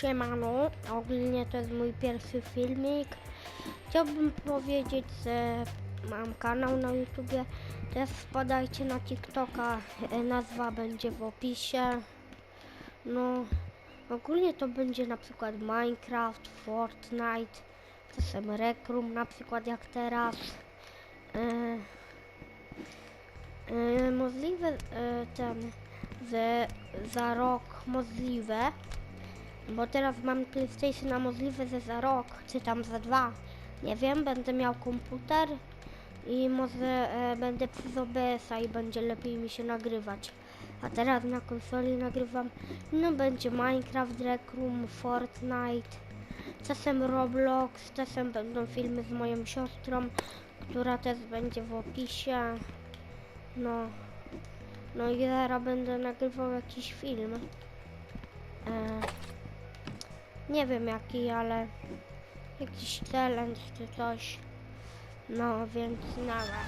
Siemano, ogólnie to jest mój pierwszy filmik. Chciałbym powiedzieć, że mam kanał na YouTubie. Też wpadajcie na TikToka, e, nazwa będzie w opisie. No, ogólnie to będzie na przykład Minecraft, Fortnite, czasem Rec Room na przykład jak teraz. E, e, możliwe e, ten, że za rok możliwe, bo teraz mam PlayStation, a możliwe, że za rok, czy tam za dwa, nie wiem, będę miał komputer i może e, będę przez OBS-a i będzie lepiej mi się nagrywać. A teraz na konsoli nagrywam, no będzie Minecraft, Rec Room, Fortnite, czasem Roblox, czasem będą filmy z moją siostrą, która też będzie w opisie. No, no i zaraz będę nagrywał jakiś film. E, nie wiem jaki, ale jakiś challenge czy coś. No, więc nada.